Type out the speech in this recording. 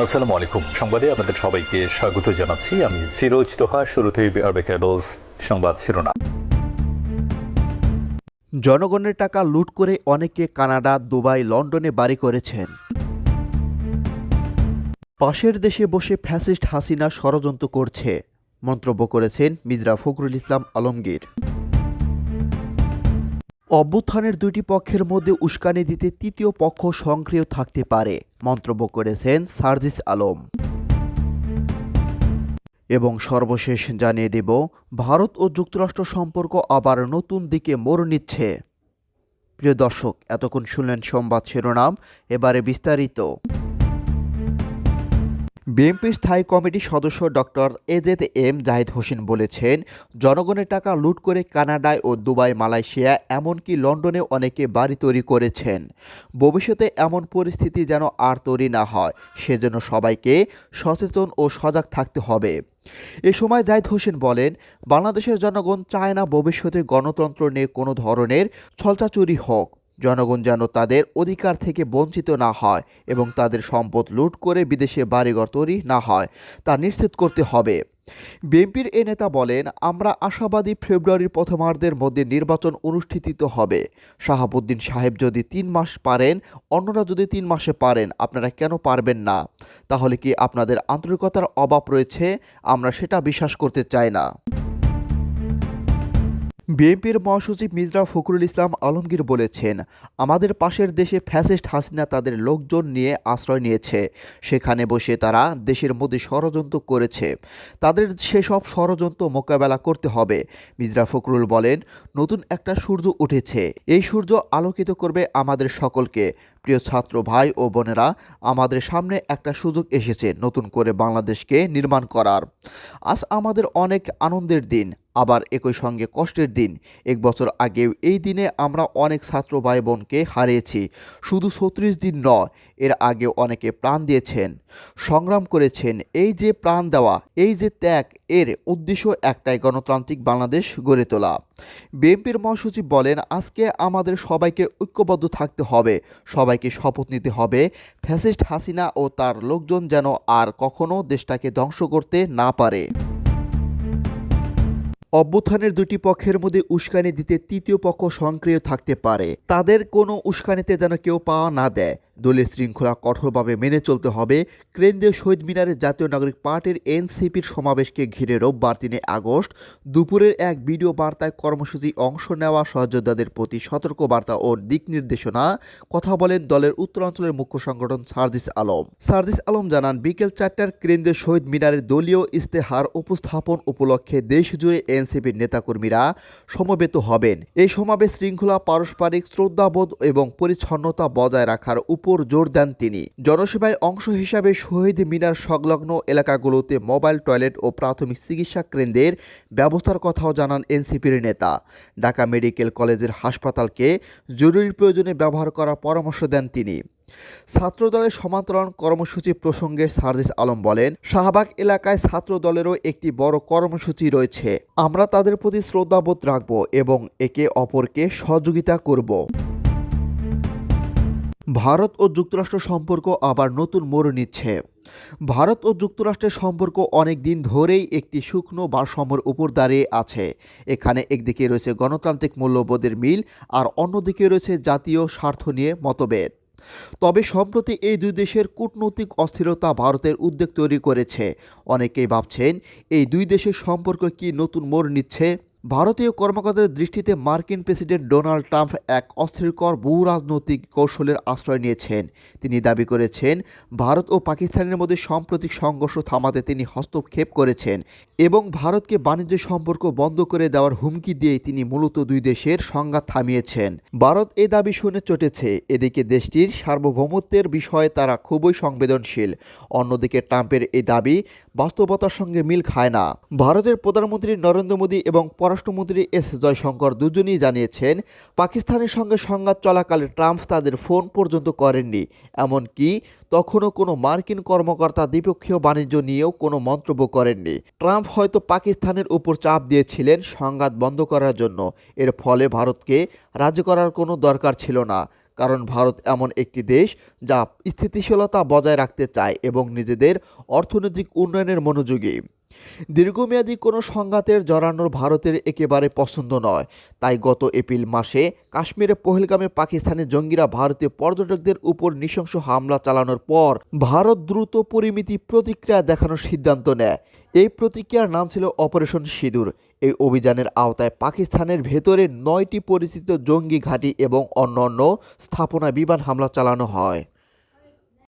আসসালামু আলাইকুম। সংবাদে আপনাদের সবাইকে স্বাগত জানাচ্ছি। আমি ফিরোজ তোহা শুরুতেই আরবে ক্যাডোজ সংবাদ শিরোনাম। জনগণের টাকা লুট করে অনেকে কানাডা, দুবাই, লন্ডনে বাড়ি করেছেন। পাশের দেশে বসে ফ্যাসিস্ট হাসিনা ষড়যন্ত্র করছে, মন্তব্য করেছেন মির্জা ফখরুল ইসলাম আলমগীর। অভ্যুত্থানের দুইটি পক্ষের মধ্যে উস্কানি দিতে তৃতীয় পক্ষ সক্রিয় থাকতে পারে, মন্তব্য করেছেন সার্জিস আলম। এবং সর্বশেষ জানিয়ে দেব, ভারত ও যুক্তরাষ্ট্র সম্পর্ক আবার নতুন দিকে মোড় নিচ্ছে। প্রিয় দর্শক, এতক্ষণ শুনলেন সংবাদ শিরোনাম, এবারে বিস্তারিত। বিএনপির স্থায়ী কমিটির সদস্য doctor A Z M Zahid Hossain বলেছেন, জনগণের টাকা লুট করে কানাডায় ও দুবাই, মালয়েশিয়া, এমনকি লন্ডনে অনেকে বাড়ি তৈরি করেছেন। ভবিষ্যতে এমন পরিস্থিতি যেন আর তৈরি না হয়, সেজন্য সবাইকে সচেতন ও সজাগ থাকতে হবে। এ সময় জাহিদ হোসেন বলেন, বাংলাদেশের জনগণ চায় না ভবিষ্যতে গণতন্ত্র নিয়ে কোনো ধরনের ছলচাচুরি হোক। জনগণ যেন তাদের অধিকার থেকে বঞ্চিত না হয় এবং তাদের সম্পদ লুট করে বিদেশে বাড়িঘর তৈরি না হয়, তা নিশ্চিত করতে হবে। বিএনপির এ নেতা বলেন, আমরা আশাবাদী ফেব্রুয়ারির প্রথমার্ধের মধ্যে নির্বাচন অনুষ্ঠিত হবে। শাহাবুদ্দিন সাহেব যদি তিন মাস পারেন, অন্যরা যদি তিন মাসে পারেন, আপনারা কেন পারবেন না? তাহলে কি আপনাদের আন্তরিকতার অভাব রয়েছে? আমরা সেটা বিশ্বাস করতে চাই না। বিএনপির মহাসচিব মিজরা ফখরুল ইসলাম আলমগীর বলেছেন, আমাদের পাশের দেশে ফ্যাসিস্ট হাসিনা তাদের লোকজন নিয়ে আশ্রয় নিয়েছে। সেখানে বসে তারা দেশের মধ্যে ষড়যন্ত্র করেছে। তাদের সেসব ষড়যন্ত্র মোকাবেলা করতে হবে। মিজরা ফখরুল বলেন, নতুন একটা সূর্য উঠেছে। এই সূর্য আলোকিত করবে আমাদের সকলকে। প্রিয় ছাত্র ভাই ও বোনেরা, আমাদের সামনে একটা সুযোগ এসেছে নতুন করে বাংলাদেশকে নির্মাণ করার। আজ আমাদের অনেক আনন্দের দিন, আবার একই সঙ্গে কষ্টের দিন। এক বছর আগে এই দিনে আমরা অনেক ছাত্র ভাই বোনকে হারিয়েছি। শুধু ছত্রিশ দিন নয় এর আগে অনেকে প্রাণ দিয়েছেন। সংগ্রাম করেছেন এই যে প্রাণ দেওয়া, এই যে ত্যাগ, এর উদ্দেশ্য একটাই গণতান্ত্রিক বাংলাদেশ গড়ে তোলা। বিএনপির মহাসচিব বলেন, আজকে আমাদের সবাইকে ঐক্যবদ্ধ থাকতে হবে, সবাইকে শপথ নিতে হবে, ফ্যাসিস্ট হাসিনা ও তার লোকজন যেন আর কখনো দেশটাকে ধ্বংস করতে না পারে। অভ্যুত্থানের দুটি পক্ষের মধ্যে উস্কানি দিতে তৃতীয় পক্ষ সক্রিয় থাকতে পারে। তাদের কোনো উস্কানিতে যেন কেউ পাওয়া না দেয়। দলীয় শৃঙ্খলা কঠোরভাবে মেনে চলতে হবে। কেন্দ্রীয় শহীদ মিনারের জাতীয় নাগরিক পার্টির এনসিপির সমাবেশকে ঘিরে রোববার তিনে আগস্ট দুপুরের এক ভিডিও বার্তায় কর্মসূচি অংশ নেওয়া, সহযোদ্ধাদের প্রতি সতর্ক বার্তা ও দিক নির্দেশনা, কথা বলেন দলের উত্তরাঞ্চলের মুখ্য সংগঠন সার্জিস আলম। সার্জিস আলম জানান, বিকেল চারটার কেন্দ্রীয় শহীদ মিনারের দলীয় ইস্তেহার উপস্থাপন উপলক্ষে দেশ জুড়ে এনসিপির নেতাকর্মীরা সমবেত হবেন। এই সমাবেশ শৃঙ্খলা পারস্পরিক শ্রদ্ধাবোধ এবং পরিচ্ছন্নতা বজায় রাখার উপর জোর দেন তিনি। জনসেবায় অংশ হিসাবে শহীদ মিনার সংলগ্ন এলাকাগুলোতে মোবাইল, টয়লেট ও প্রাথমিক চিকিৎসা কেন্দ্রের ব্যবস্থার কথাও জানান এনসিপির নেতা। ঢাকা মেডিকেল কলেজের হাসপাতালকে জরুরি প্রয়োজনে ব্যবহার করার পরামর্শ দেন তিনি। ছাত্রদলের সমান্তরাল কর্মসূচি প্রসঙ্গে সার্জিস আলম বলেন, শাহবাগ এলাকায় ছাত্রদলেরও একটি বড় কর্মসূচি রয়েছে। আমরা তাদের প্রতি শ্রদ্ধাবোধ রাখব এবং একে অপরকে সহযোগিতা করব। ভারত ও যুক্তরাষ্ট্র সম্পর্ক আবার নতুন মোড় নিচ্ছে। ভারত ও যুক্তরাষ্ট্রের সম্পর্ক অনেক দিন ধরেই একটি শুকনো ভারসাম্যের উপর দাঁড়িয়ে আছে। এখানে একদিকে রয়েছে গণতান্ত্রিক মূল্যবোধের মিল আর অন্যদিকে রয়েছে জাতীয় স্বার্থ নিয়ে মতভেদ। তবে সম্প্রতি এই দুই দেশের কূটনৈতিক অস্থিরতা ভারতের উদ্বেগ তৈরি করেছে। অনেকেই ভাবছেন, এই দুই দেশের সম্পর্ক কি নতুন মোড় নিচ্ছে? ভারতীয় কর্মকর্তাদের দৃষ্টিতে মার্কিন প্রেসিডেন্ট ডোনাল্ড ট্রাম্প এক অস্থিরকর বহু রাজনৈতিক কৌশলের আশ্রয় নিয়েছেন। তিনি দাবি করেছেন, ভারত ও পাকিস্তানের মধ্যে সাম্প্রতিক সংঘর্ষ থামাতে তিনি হস্তক্ষেপ করেছেন এবং ভারতকে বাণিজ্য সম্পর্ক বন্ধ করে দেওয়ার হুমকি দিয়ে তিনি মূলত দুই দেশের সংঘাত থামিয়েছেন। ভারত এ দাবি শুনে চটেছে, এদিকে দেশটির সার্বভৌমত্বের বিষয়ে তারা খুবই সংবেদনশীল। অন্যদিকে ট্রাম্পের এই দাবি বাস্তবতার সঙ্গে মিল খায় না। ভারতের প্রধানমন্ত্রী নরেন্দ্র মোদী এবং পররাষ্ট্রমন্ত্রী এস জয়শঙ্কর দুজনই জানিয়েছেন, পাকিস্তানের সঙ্গে সংঘাত চলাকালে ট্রাম্প তাদের ফোন পর্যন্ত করেননি। এমনকি তখনও কোনো মার্কিন কর্মকর্তা দ্বিপক্ষীয় বাণিজ্য নিয়েও কোনো মন্তব্য করেননি। ট্রাম্প হয়তো পাকিস্তানের উপর চাপ দিয়েছিলেন সংঘাত বন্ধ করার জন্য। এর ফলে ভারতকে রাজি করার কোনো দরকার ছিল না, কারণ ভারত এমন একটি দেশ যা স্থিতিশীলতা বজায় রাখতে চায় এবং নিজেদের অর্থনৈতিক উন্নয়নের মনোযোগী। দীর্ঘমেয়াদী কোনো সংঘাতের জড়ানোর ভারতের একেবারে পছন্দ নয়। তাই গত এপ্রিল মাসে কাশ্মীরে পহেলগামে পাকিস্তানি জঙ্গিরা ভারতীয় পর্যটকদের উপর নৃশংস হামলা চালানোর পর ভারত দ্রুত পরিমিতি প্রতিক্রিয়া দেখানোর সিদ্ধান্ত নেয়। এই প্রতিক্রিয়ার নাম ছিল অপারেশন সিঁদুর। এই অভিযানের আওতায় পাকিস্তানের ভেতরে নয়টি পরিচিত জঙ্গি ঘাঁটি এবং অন্যান্য স্থাপনায় বিমান হামলা চালানো হয়।